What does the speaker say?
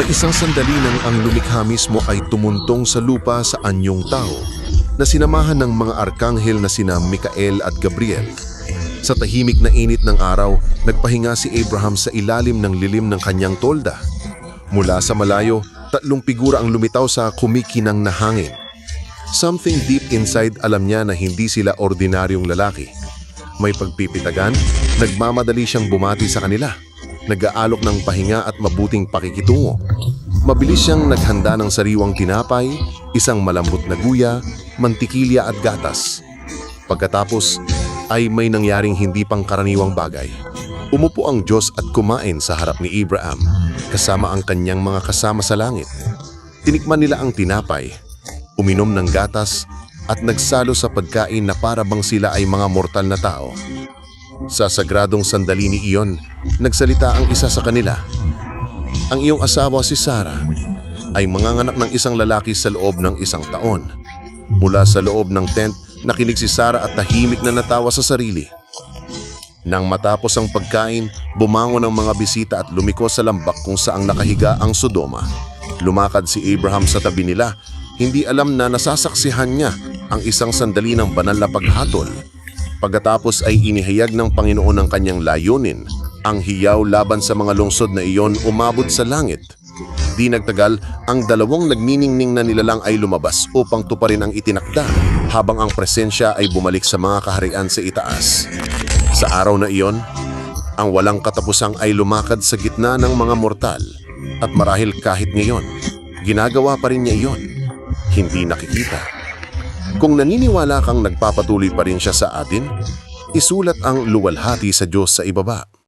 na isang sandali nang ang lumikha mismo ay tumuntong sa lupa sa anyong tao na sinamahan ng mga arkanghel na sina Mikael at Gabriel. Sa tahimik na init ng araw, nagpahinga si Abraham sa ilalim ng lilim ng kanyang tolda. Mula sa malayo, tatlong figura ang lumitaw sa kumikinang na hangin. Something deep inside alam niya na hindi sila ordinaryong lalaki. May pagpipitagan, nagmamadali siyang bumati sa kanila. Nag-aalok ng pahinga at mabuting pakikitungo. Mabilis siyang naghanda ng sariwang tinapay, isang malambot na guya, mantikilya at gatas. Pagkatapos ay may nangyaring hindi pangkaraniwang bagay. Umupo ang Diyos at kumain sa harap ni Abraham kasama ang kanyang mga kasama sa langit. Tinikman nila ang tinapay, uminom ng gatas at nagsalo sa pagkain na para sila ay mga mortal na tao. Sa sagradong sandali ni Iyon, nagsalita ang isa sa kanila. Ang iyong asawa si Sarah ay manganganak ng isang lalaki sa loob ng isang taon. Mula sa loob ng tent, nakinig si Sarah at tahimik na natawa sa sarili. Nang matapos ang pagkain, bumangon ang mga bisita at lumiko sa lambak kung saang nakahiga ang Sodoma. Lumakad si Abraham sa tabi nila, hindi alam na nasasaksihan niya ang isang sandali ng banal na paghatol. Pagkatapos ay inihayag ng Panginoon ang kanyang layunin. Ang hiyaw laban sa mga lungsod na iyon umabot sa langit. Di nagtagal, ang dalawang nagniningning na nilalang ay lumabas upang tuparin ang itinakda habang ang presensya ay bumalik sa mga kaharian sa itaas. Sa araw na iyon, ang walang katapusang ay lumakad sa gitna ng mga mortal at marahil kahit ngayon, ginagawa pa rin niya iyon. Hindi nakikita. Kung naniniwala kang nagpapatuloy pa rin siya sa atin, isulat ang luwalhati sa Diyos sa ibaba.